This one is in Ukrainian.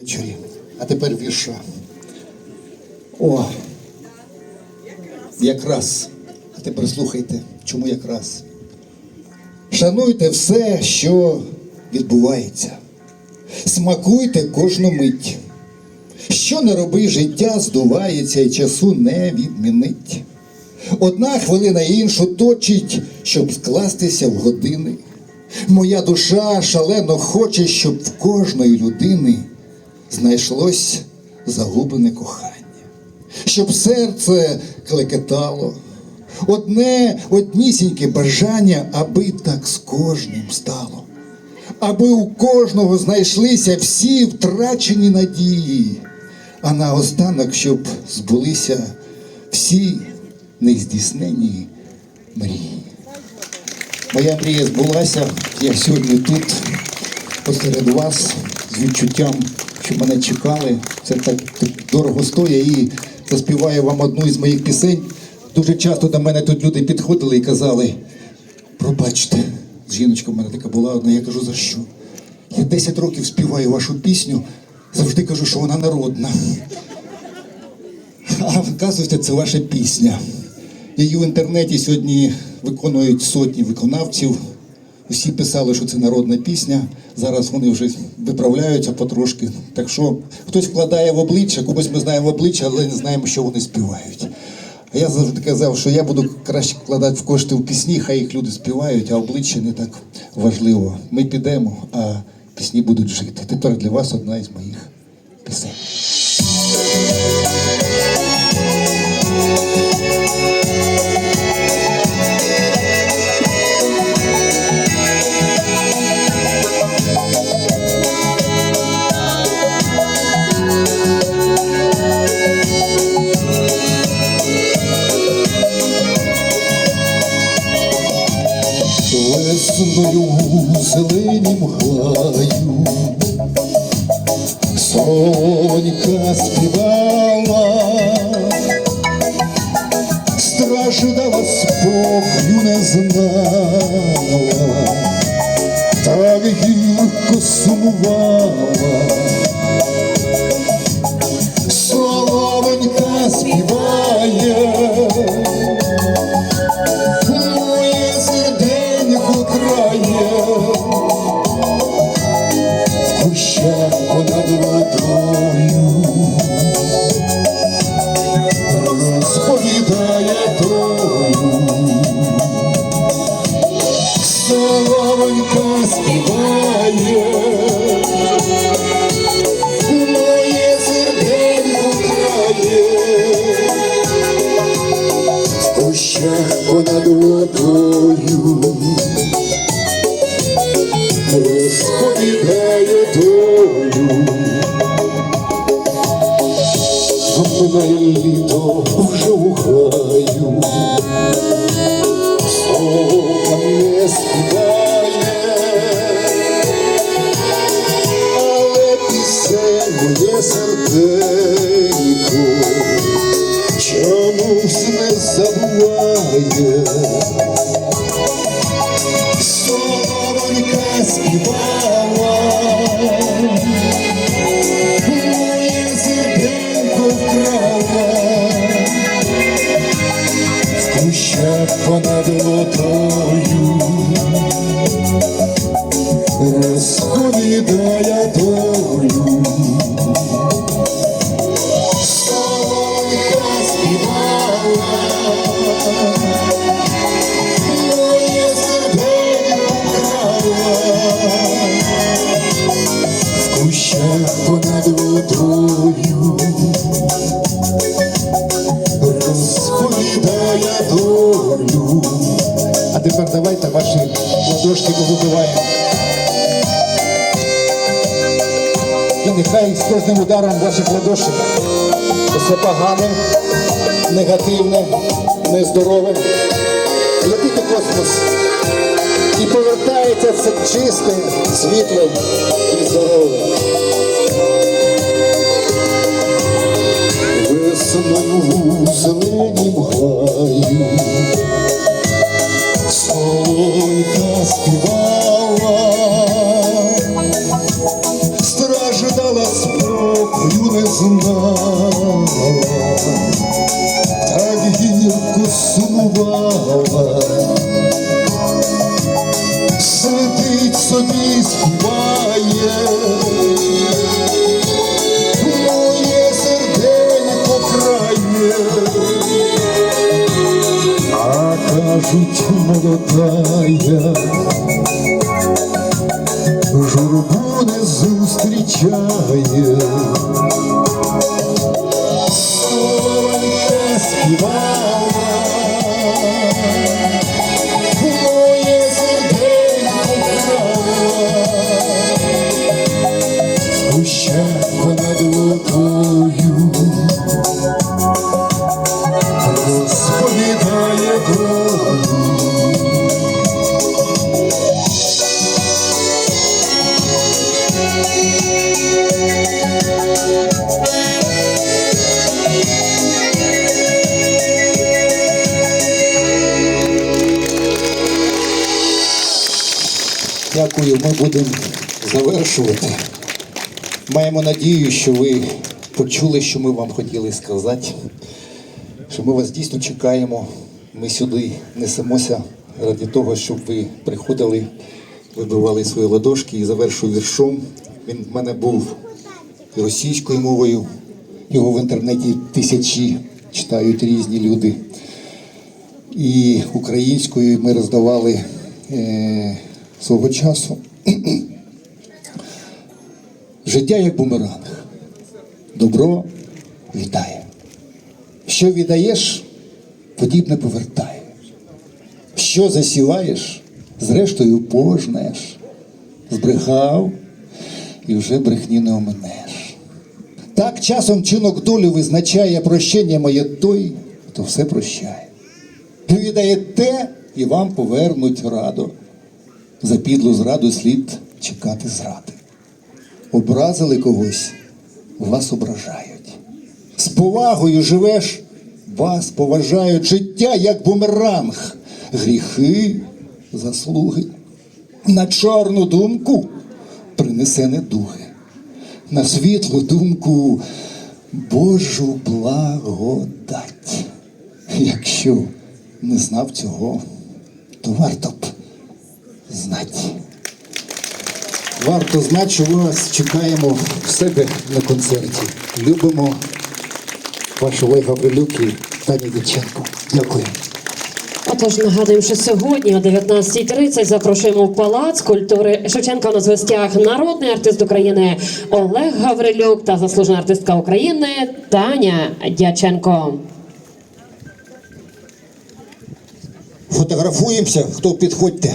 Вечорі. А тепер вірша. О. Якраз. А тепер слухайте, чому якраз. Шануйте все, що відбувається. Смакуйте кожну мить. Що не роби, життя здувається і часу не відмінить. Одна хвилина іншу точить, щоб скластися в години. Моя душа шалено хоче, щоб в кожної людини знайшлось загублене кохання, щоб серце клекетало, одне однісіньке бажання, аби так з кожним стало, аби у кожного знайшлися всі втрачені надії, а наостанок, щоб збулися всі нездійснені мрії. Моя мрія збулася. Я сьогодні тут, посеред вас, з відчуттям, що мене чекали. Це так, дорого стоїть і заспіваю вам одну із моїх пісень. Дуже часто до мене тут люди підходили і казали: пробачте, жіночка в мене така була одна, я кажу, за що? Я 10 років співаю вашу пісню, завжди кажу, що вона народна. А вказуєте, це ваша пісня. Її в інтернеті сьогодні виконують сотні виконавців. Усі писали, що це народна пісня. Зараз вони вже виправляються потрошки. Так що хтось вкладає в обличчя, комусь ми знаємо обличчя, але не знаємо, що вони співають. А я завжди казав, що я буду краще вкладати в кошти в пісні, хай їх люди співають, а обличчя не так важливо. Ми підемо, а пісні будуть жити. Тепер для вас одна із моїх пісень. Весною у зеленім гаю Сонька співала, страждала спокою не знала, так гірко сумувала. Соловенька співає, в кущах понад водою розповідає долю. Минає літо вже у гаю, забуває. Солонька співала, моє серденько вкрала, в кущах понад водою розповідає долю. Понад водою розповідає долю. А тепер давайте ваші ладошки повибиваємо. І нехай з кожним ударом ваших ладошок усе погане, негативне, нездорове летить у космос і повертається все чисте, світле і здорове. Весною у зеленім гаю молодая, журбу не зустрічає. Дякую, ми будемо завершувати. Маємо надію, що ви почули, що ми вам хотіли сказати, що ми вас дійсно чекаємо. Ми сюди несемося ради того, щоб ви приходили, вибивали свої ладошки і завершую віршом. Він в мене був російською мовою, його в інтернеті тисячі читають різні люди. І українською ми роздавали е, свого часу. Життя як бумеранг. Добро вітає. Що віддаєш, подібне повертає. Що засіваєш, зрештою пожнеш. Збрехав і вже брехні не оминеш. Так часом чинок долі визначає прощення моє той, хто все прощає. Віддає те, і вам повернуть радо. За підлу зраду слід чекати зради. Образили когось, вас ображають. З повагою живеш, вас поважають життя, як бумеранг, гріхи, заслуги. На чорну думку принесе недуги, на світлу думку Божу благодать. Якщо не знав цього, то варто б знати. Варто знати, що ми вас чекаємо в себе на концерті. Любимо ваш Олег Гаврилюк і Таня Дяченко. Дякую. Отож, нагадуємо, що сьогодні о 19.30 запрошуємо в Палац культури Шевченка на звестях народний артист України Олег Гаврилюк та заслужена артистка України Таня Дяченко. Фотографуємося, хто підходьте.